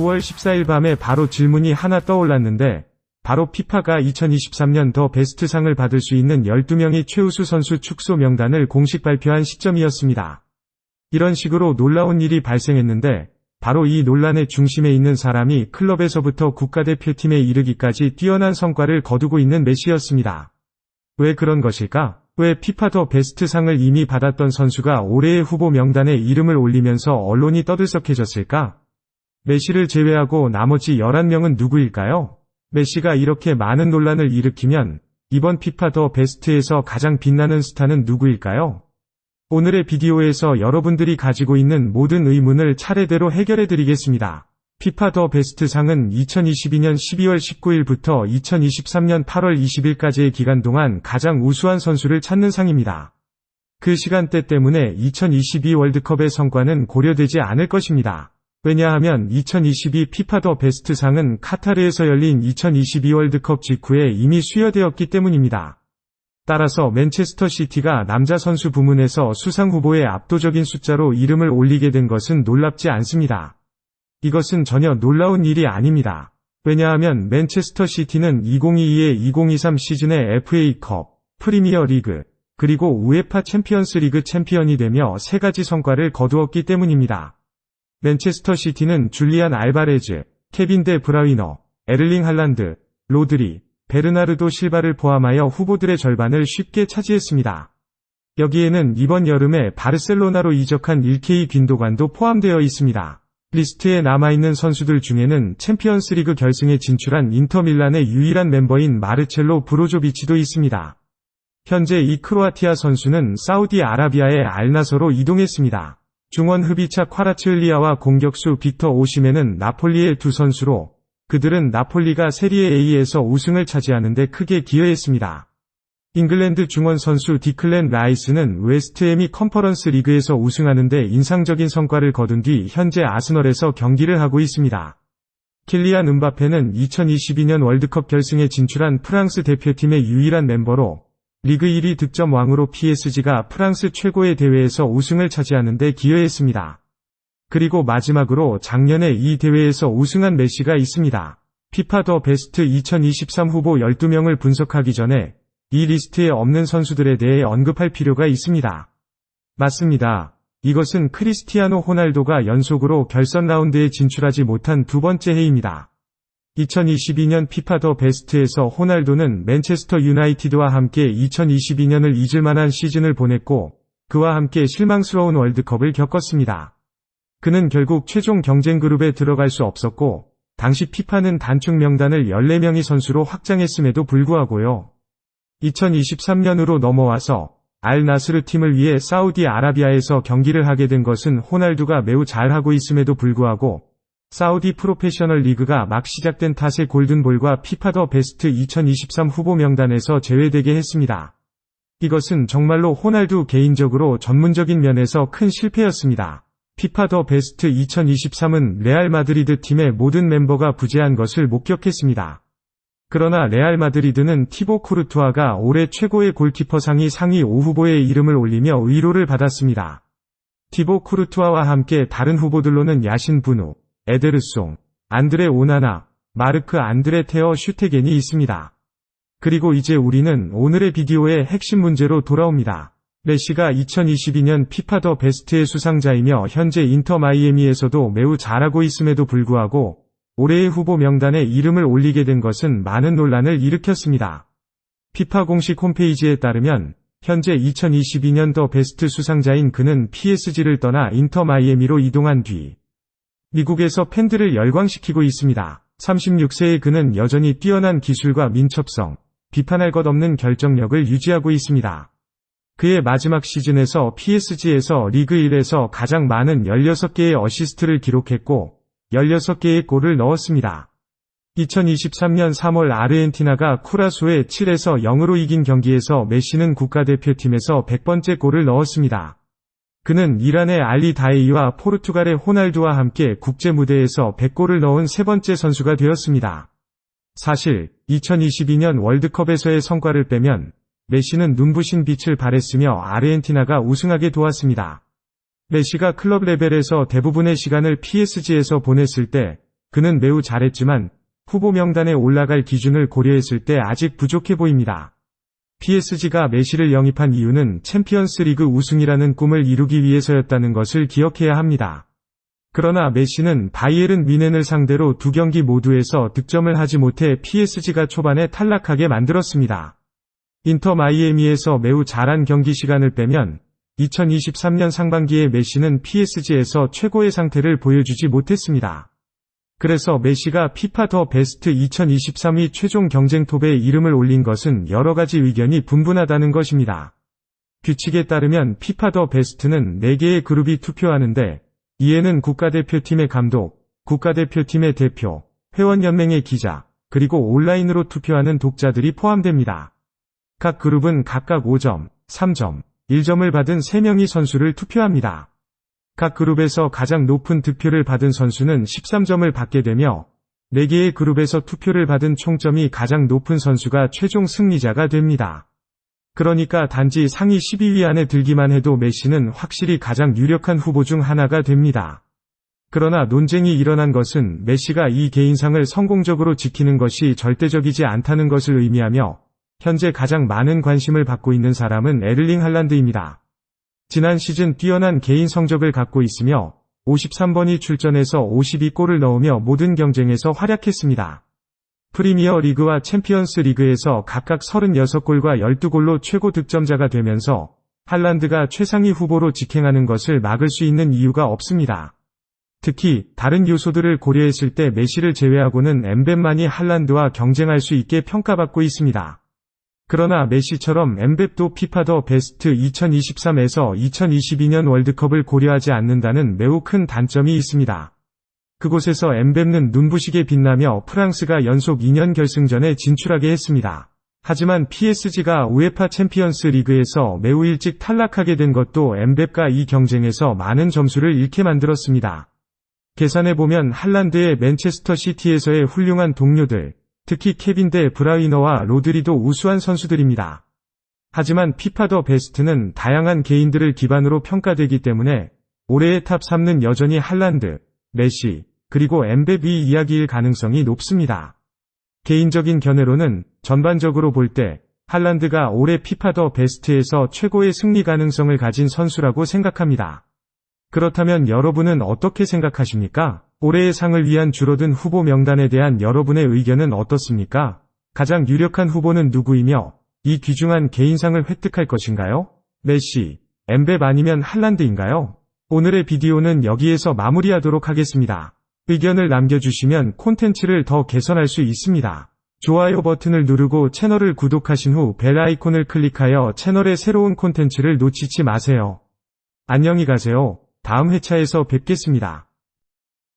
9월 14일 밤에 바로 질문이 하나 떠올랐는데 바로 피파가 2023년 더 베스트상을 받을 수 있는 12명의 최우수 선수 축소 명단을 공식 발표한 시점이었습니다. 이런 식으로 놀라운 일이 발생했는데 바로 이 논란의 중심에 있는 사람이 클럽에서부터 국가대표팀에 이르기까지 뛰어난 성과를 거두고 있는 메시였습니다. 왜 그런 것일까? 왜 피파 더 베스트 상을 이미 받았던 선수가 올해의 후보 명단에 이름을 올리면서 언론이 떠들썩해졌을까? 메시를 제외하고 나머지 11명은 누구일까요? 메시가 이렇게 많은 논란을 일으키면 이번 피파 더 베스트에서 가장 빛나는 스타는 누구일까요? 오늘의 비디오에서 여러분들이 가지고 있는 모든 의문을 차례대로 해결해 드리겠습니다. 피파 더 베스트 상은 2022년 12월 19일부터 2023년 8월 20일까지의 기간 동안 가장 우수한 선수를 찾는 상입니다. 그 시간대 때문에 2022 월드컵의 성과는 고려되지 않을 것입니다. 왜냐하면 2022 피파 더 베스트 상은 카타르에서 열린 2022 월드컵 직후에 이미 수여되었기 때문입니다. 따라서 맨체스터 시티가 남자 선수 부문에서 수상 후보에 압도적인 숫자로 이름을 올리게 된 것은 놀랍지 않습니다. 이것은 전혀 놀라운 일이 아닙니다. 왜냐하면 맨체스터 시티는 2022-2023 시즌의 FA컵, 프리미어 리그, 그리고 우에파 챔피언스 리그 챔피언이 되며 세 가지 성과를 거두었기 때문입니다. 맨체스터 시티는 줄리안 알바레즈, 케빈 데 브라위너, 에를링 할란드, 로드리, 베르나르도 실바를 포함하여 후보들의 절반을 쉽게 차지했습니다. 여기에는 이번 여름에 바르셀로나로 이적한 1K 빈도관도 포함되어 있습니다. 리스트에 남아있는 선수들 중에는 챔피언스리그 결승에 진출한 인터밀란의 유일한 멤버인 마르첼로 브로조비치도 있습니다. 현재 이 크로아티아 선수는 사우디아라비아의 알나서로 이동했습니다. 중원 흡이차 콰라츠을리아와 공격수 빅터 오시멘은 나폴리의 두 선수로 그들은 나폴리가 세리에 A에서 우승을 차지하는데 크게 기여했습니다. 잉글랜드 중원 선수 디클렌 라이스는 웨스트햄이 컨퍼런스 리그에서 우승하는데 인상적인 성과를 거둔 뒤 현재 아스널에서 경기를 하고 있습니다. 킬리안 은바페는 2022년 월드컵 결승에 진출한 프랑스 대표팀의 유일한 멤버로 리그 1위 득점 왕으로 PSG가 프랑스 최고의 대회에서 우승을 차지하는 데 기여했습니다. 그리고 마지막으로 작년에 이 대회에서 우승한 메시가 있습니다. 피파 더 베스트 2023 후보 12명을 분석하기 전에 이 리스트에 없는 선수들에 대해 언급할 필요가 있습니다. 맞습니다. 이것은 크리스티아노 호날두가 연속으로 결선 라운드에 진출하지 못한 두 번째 해입니다. 2022년 피파 더 베스트에서 호날두는 맨체스터 유나이티드와 함께 2022년을 잊을 만한 시즌을 보냈고 그와 함께 실망스러운 월드컵을 겪었습니다. 그는 결국 최종 경쟁 그룹에 들어갈 수 없었고 당시 피파는 단축 명단을 14명의 선수로 확장했음에도 불구하고요. 2023년으로 넘어와서 알 나스르 팀을 위해 사우디아라비아에서 경기를 하게 된 것은 호날두가 매우 잘하고 있음에도 불구하고 사우디 프로페셔널 리그가 막 시작된 탓에 골든볼과 피파 더 베스트 2023 후보 명단에서 제외되게 했습니다. 이것은 정말로 호날두 개인적으로 전문적인 면에서 큰 실패였습니다. 피파 더 베스트 2023은 레알 마드리드 팀의 모든 멤버가 부재한 것을 목격했습니다. 그러나 레알 마드리드는 티보 쿠르투아가 올해 최고의 골키퍼 상이 상위 5후보에 이름을 올리며 의로를 받았습니다. 티보 쿠르투아와 함께 다른 후보들로는 야신 분우, 에데르송, 안드레 오나나, 마르크 안드레 테어 슈테겐이 있습니다. 그리고 이제 우리는 오늘의 비디오의 핵심 문제로 돌아옵니다. 메시가 2022년 피파 더 베스트의 수상자이며 현재 인터 마이애미에서도 매우 잘하고 있음에도 불구하고 올해의 후보 명단에 이름을 올리게 된 것은 많은 논란을 일으켰습니다. 피파 공식 홈페이지에 따르면 현재 2022년 더 베스트 수상자인 그는 PSG를 떠나 인터 마이애미로 이동한 뒤 미국에서 팬들을 열광시키고 있습니다. 36세의 그는 여전히 뛰어난 기술과 민첩성, 비판할 것 없는 결정력을 유지하고 있습니다. 그의 마지막 시즌에서 PSG에서 리그 1에서 가장 많은 16개의 어시스트를 기록했고 16개의 골을 넣었습니다. 2023년 3월 아르헨티나가 쿠라소에 7에서 0으로 이긴 경기에서 메시는 국가대표팀에서 100번째 골을 넣었습니다. 그는 이란의 알리 다에이와 포르투갈의 호날두와 함께 국제 무대에서 100골을 넣은 세 번째 선수가 되었습니다. 사실 2022년 월드컵에서의 성과를 빼면 메시는 눈부신 빛을 발했으며 아르헨티나가 우승하게 도왔습니다. 메시가 클럽 레벨에서 대부분의 시간을 PSG에서 보냈을 때 그는 매우 잘했지만 후보 명단에 올라갈 기준을 고려했을 때 아직 부족해 보입니다. PSG가 메시를 영입한 이유는 챔피언스 리그 우승이라는 꿈을 이루기 위해서였다는 것을 기억해야 합니다. 그러나 메시는 바이에른 미넨을 상대로 두 경기 모두에서 득점을 하지 못해 PSG가 초반에 탈락하게 만들었습니다. 인터 마이애미에서 매우 잘한 경기 시간을 빼면 2023년 상반기에 메시는 PSG에서 최고의 상태를 보여주지 못했습니다. 그래서 메시가 피파 더 베스트 2023위 최종 경쟁 톱에 이름을 올린 것은 여러 가지 의견이 분분하다는 것입니다. 규칙에 따르면 피파 더 베스트는 4개의 그룹이 투표하는데 이에는 국가대표팀의 감독, 국가대표팀의 대표, 회원연맹의 기자, 그리고 온라인으로 투표하는 독자들이 포함됩니다. 각 그룹은 각각 5점, 3점, 1점을 받은 3명이 선수를 투표합니다. 각 그룹에서 가장 높은 득표를 받은 선수는 13점을 받게 되며 4개의 그룹에서 투표를 받은 총점이 가장 높은 선수가 최종 승리자가 됩니다. 그러니까 단지 상위 12위 안에 들기만 해도 메시는 확실히 가장 유력한 후보 중 하나가 됩니다. 그러나 논쟁이 일어난 것은 메시가 이 개인상을 성공적으로 지키는 것이 절대적이지 않다는 것을 의미하며 현재 가장 많은 관심을 받고 있는 사람은 에를링 할란드입니다. 지난 시즌 뛰어난 개인 성적을 갖고 있으며 53번이 출전해서 52골을 넣으며 모든 경쟁에서 활약했습니다. 프리미어 리그와 챔피언스 리그에서 각각 36골과 12골로 최고 득점자가 되면서 할란드가 최상위 후보로 직행하는 것을 막을 수 있는 이유가 없습니다. 특히 다른 요소들을 고려했을 때 메시를 제외하고는 엠벤만이 할란드와 경쟁할 수 있게 평가받고 있습니다. 그러나 메시처럼 엠베도 피파 더 베스트 2023에서 2022년 월드컵을 고려하지 않는다는 매우 큰 단점이 있습니다. 그곳에서 엠베는 눈부시게 빛나며 프랑스가 연속 2년 결승전에 진출하게 했습니다. 하지만 PSG가 우에파 챔피언스 리그에서 매우 일찍 탈락하게 된 것도 엠베가 이 경쟁에서 많은 점수를 잃게 만들었습니다. 계산해보면 할란드의 맨체스터 시티에서의 훌륭한 동료들, 특히 케빈 데 브라이너와 로드리도 우수한 선수들입니다. 하지만 피파 더 베스트는 다양한 개인들을 기반으로 평가되기 때문에 올해의 탑 3는 여전히 할란드, 메시, 그리고 엠베비 이야기일 가능성이 높습니다. 개인적인 견해로는 전반적으로 볼 때 할란드가 올해 피파 더 베스트에서 최고의 승리 가능성을 가진 선수라고 생각합니다. 그렇다면 여러분은 어떻게 생각하십니까? 올해의 상을 위한 줄어든 후보 명단에 대한 여러분의 의견은 어떻습니까? 가장 유력한 후보는 누구이며 이 귀중한 개인상을 획득할 것인가요? 메시, 엠베 아니면 할란드인가요? 오늘의 비디오는 여기에서 마무리하도록 하겠습니다. 의견을 남겨주시면 콘텐츠를 더 개선할 수 있습니다. 좋아요 버튼을 누르고 채널을 구독하신 후 벨 아이콘을 클릭하여 채널의 새로운 콘텐츠를 놓치지 마세요. 안녕히 가세요. 다음 회차에서 뵙겠습니다.